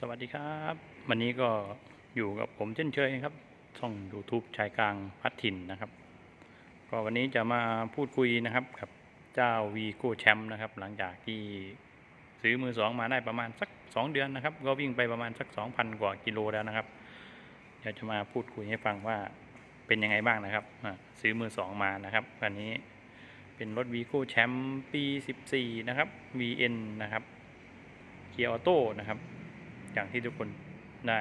สวัสดีครับ วันนี้ก็อยู่กับผมเช่นเคยครับช่อง YouTube ชายกลางพัดถิ่นนะครับ ก็วันนี้จะมาพูดคุยนะครับกับเจ้าวีโก้แชมป์นะครับ หลังจากที่ซื้อมือสองมาได้ประมาณสักสองเดือนนะครับ ก็วิ่งไปประมาณสักสองพันกว่ากิโลแล้วนะครับเดี๋ยวจะมาพูดคุยให้ฟังว่าเป็นยังไงบ้างนะครับซื้อมือสองมานะครับวันนี้เป็นรถวีโก้แชมป์ปี 14 นะครับ VN นะครับเกียร์ออโต้นะครับ อย่างที่ทุกคนได้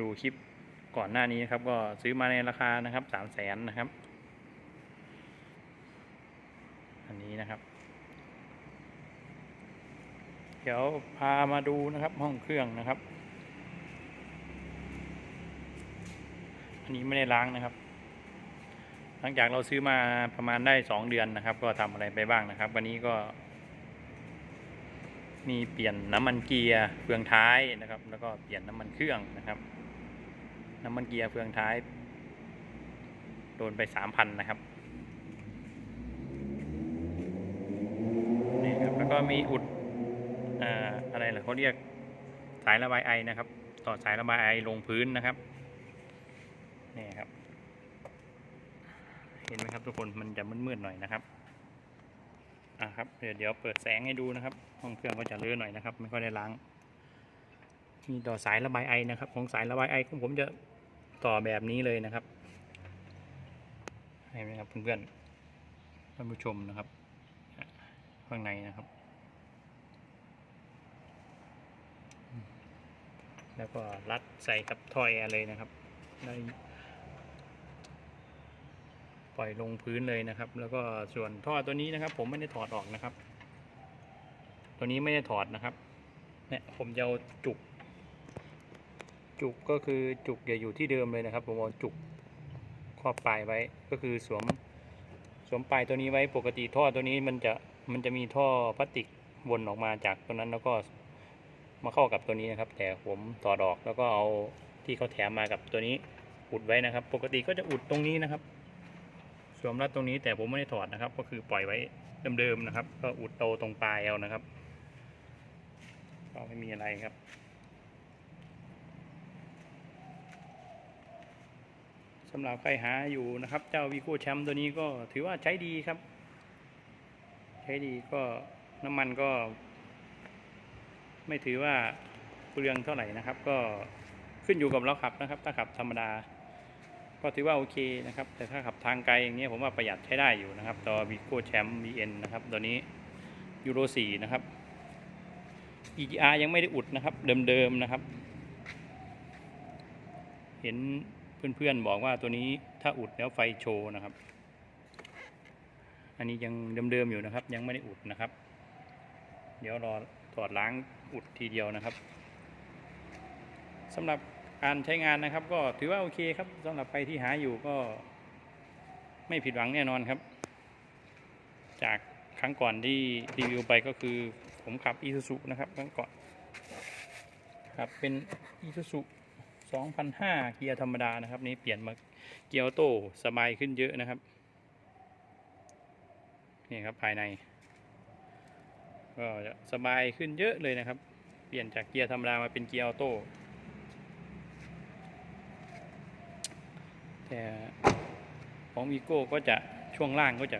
ดูคลิปก่อนหน้านี้นะครับ ก็ซื้อมาในราคานะครับสามแสนนะครับ อันนี้นะครับ เดี๋ยวพามาดูนะครับห้องเครื่องนะครับ อันนี้ไม่ได้ล้างนะครับ หลังจากเราซื้อมาประมาณได้สองเดือนนะครับ ก็ทำอะไรไปบ้างนะครับ วันนี้ก็ มีเปลี่ยนน้ำมันเกียร์เฟืองท้ายนะครับ แล้วก็เปลี่ยนน้ำมันเครื่องนะครับ น้ำมันเกียร์เฟืองท้าย โดนไปสามพันนะครับนี่ครับแล้วก็มีอุดอ่าอะไรล่ะเขาเรียกสายระบายไอนะครับ ต่อสายระบายไอลงพื้นนะครับนี่ครับ เห็นไหมครับทุกคนมันจะมืดๆหน่อยนะครับ อะครับเดี๋ยวเดี๋ยวเปิดแสงให้ดูนะครับ ห้องเครื่องก็จะเลื่อนหน่อยนะครับ ไม่ค่อยได้ล้างมีต่อสายระบายไอนะครับ ของสายระบายไอของผมจะต่อแบบนี้เลยนะครับเห็นไหมครับเพื่อนๆท่านผู้ชมนะครับข้างในนะครับ แล้วก็รัดใส่กับท่อแอร์เลยนะครับได้ ปล่อยลงพื้นเลยนะครับ แล้วก็ส่วนท่อตัวนี้นะครับ ผมไม่ได้ถอดออกนะครับ ตัวนี้ไม่ได้ถอดนะครับเนี่ยผมจะเอาจุก จุกก็คือจุกอย่าอยู่ที่เดิมเลยนะครับ ผมเอาจุกครอบปลายไว้ ก็คือสวมสวมปลายตัวนี้ไว้ปกติท่อตัวนี้มันจะมันจะมีท่อพลาสติกวนออกมาจากตัวนั้นแล้วก็มาเข้ากับตัวนี้นะครับ แต่ผมถอดอกแล้วก็เอาที่เขาแถมมากับตัวนี้อุดไว้นะครับ ปกติก็จะอุดตรงนี้นะครับ สวมรัดตรงนี้แต่ผมไม่ได้ถอดนะครับ ก็คือปล่อยไว้เดิมๆนะครับ ก็อุดโตตรงปลายเอานะครับก็ไม่มีอะไรครับ สำหรับใครหาอยู่นะครับ เจ้าวีโก้แชมป์ตัวนี้ก็ถือว่าใช้ดีครับ ใช้ดีก็น้ำมันก็ ไม่ถือว่าเปลืองเท่าไหร่นะครับ ก็ขึ้นอยู่กับเราขับนะครับ ถ้าขับธรรมดา ก็ถือว่าโอเคนะครับ แต่ถ้าขับทางไกลอย่างเงี้ยผมว่าประหยัดใช้ได้อยู่นะครับ ตัววีโก้แชมป์ VN นะครับ ตัวนี้ยูโร4นะครับ EGR ยังไม่ได้อุดนะครับ เดิมๆนะครับ เห็นเพื่อนๆบอกว่าตัวนี้ถ้าอุดแล้วไฟโชว์นะครับ อันนี้ยังเดิมๆอยู่นะครับ ยังไม่ได้อุดนะครับ เดี๋ยวรอถอดล้างอุดทีเดียวนะครับสำหรับ การใช้งานนะครับ ก็ถือว่าโอเคครับสำหรับใครที่หาอยู่ก็ ไม่ผิดหวังแน่นอนครับ จากครั้งก่อนที่รีวิวไปก็คือผมขับอีซูซุนะครับครั้งก่อนครับเป็นอีซูซุ2005 เกียร์ธรรมดานะครับ นี้เปลี่ยนมาเกียร์ออโต้สบายขึ้นเยอะนะครับ นี่ครับภายใน ก็จะสบายขึ้นเยอะเลยนะครับ เปลี่ยนจากเกียร์ธรรมดามาเป็นเกียร์ออโต้ แต่ของวีโก้ก็จะช่วงล่างก็จะ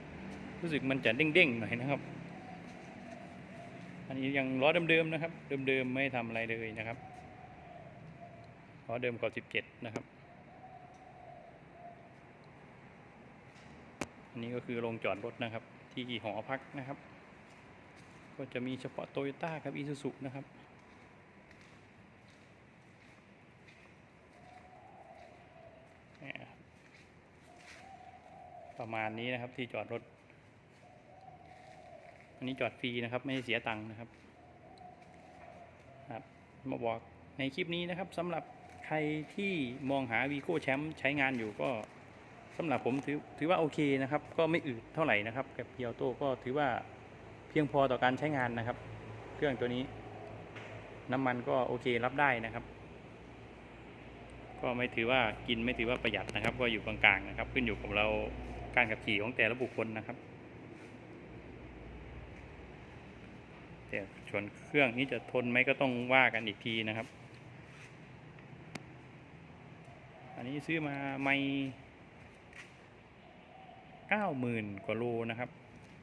รู้สึกมันจะเด้งๆหน่อยนะครับ อันนี้ยังล้อเดิมๆนะครับ เดิมๆไม่ทำอะไรเลยนะครับล้อเดิมกว่า17นะครับ อันนี้ก็คือโรงจอดรถนะครับ ที่หอพักนะครับ ก็จะมีเฉพาะโตโยต้ากับอีซูซุนะครับ เนี่ยครับ ประมาณนี้นะครับ ที่จอดรถ อันนี้จอดฟรีนะครับ ไม่เสียตังค์นะครับครับมาบอกในคลิปนี้นะครับสำหรับใครที่มองหาวีโก้แชมป์ใช้งานอยู่ก็สำหรับผมถือถือว่าโอเคนะครับ ก็ไม่อืดเท่าไหร่นะครับกับเพียวโต้ก็ถือว่าเพียงพอต่อการใช้งานนะครับ เครื่องตัวนี้ น้ำมันก็โอเครับได้นะครับ ก็ไม่ถือว่ากินไม่ถือว่าประหยัดนะครับ ก็อยู่กลางๆนะครับ ขึ้นอยู่กับเรา การขับขี่ของแต่ละบุคคลนะครับ แต่ส่วนเครื่องนี้จะทนไหมก็ต้องว่ากันอีกทีนะครับ อันนี้ซื้อมาไม่เก้าหมื่นกว่าโลนะครับ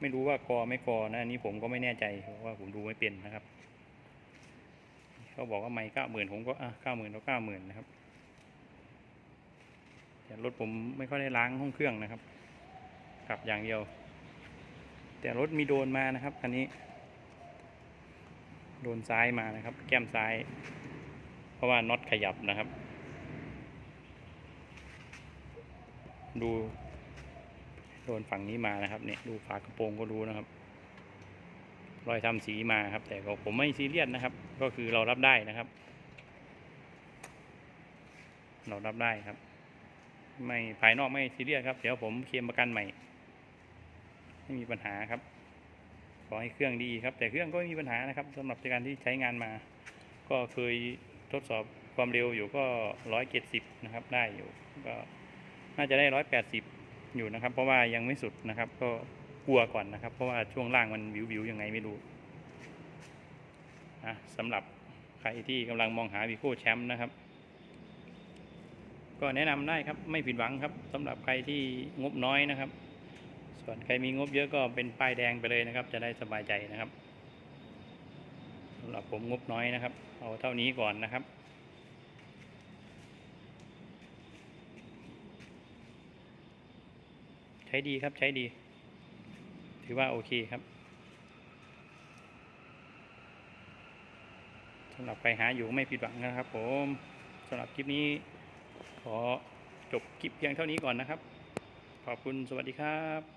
ไม่รู้ว่ากอไม่กอนะอันนี้ผมก็ไม่แน่ใจเพราะว่าผมดูไม่เป็นนะครับเขาบอกว่าไม่เก้าหมื่นผมก็อะเก้าหมื่นก็เก้าหมื่นนะครับแต่รถผมไม่ค่อยได้ล้างห้องเครื่องนะครับ ขับอย่างเดียว แต่รถมีโดนมานะครับคันนี้ โดนซ้ายมานะครับ แก้มซ้าย เพราะว่าน็อตขยับนะครับ ดูโดนฝั่งนี้มานะครับเนี่ยดูฝากระโปรงก็รู้นะครับ รอยทำสีมาครับ แต่ก็ผมไม่ซีเรียสนะครับ ก็คือเรารับได้นะครับ เรารับได้ครับ ไม่ภายนอกไม่ซีเรียสครับ เดี๋ยวผมเคลมประกันใหม่ ไม่มีปัญหาครับ ขอให้เครื่องดีครับ แต่เครื่องก็ไม่มีปัญหานะครับสำหรับการที่ใช้งานมา ก็เคยทดสอบความเร็วอยู่ก็ร้อยเจ็ดสิบนะครับ ได้อยู่ก็น่าจะได้ร้อยแปดสิบอยู่นะครับ เพราะว่ายังไม่สุดนะครับ ก็กลัวก่อนนะครับ เพราะว่าช่วงล่างมันวิววิวยังไงไม่รู้อะสำหรับใครที่กำลังมองหาวีโก้แชมป์นะครับ ก็แนะนำได้ครับไม่ผิดหวังครับสำหรับใครที่งบน้อยนะครับ ส่วนใครมีงบเยอะก็เป็นป้ายแดงไปเลยนะครับ จะได้สบายใจนะครับสำหรับผมงบน้อยนะครับ เอาเท่านี้ก่อนนะครับใช้ดีครับใช้ดี ถือว่าโอเคครับสำหรับใครหาอยู่ไม่ผิดหวังนะครับ ผมสำหรับคลิปนี้ ขอจบคลิปเพียงเท่านี้ก่อนนะครับ ขอบคุณสวัสดีครับ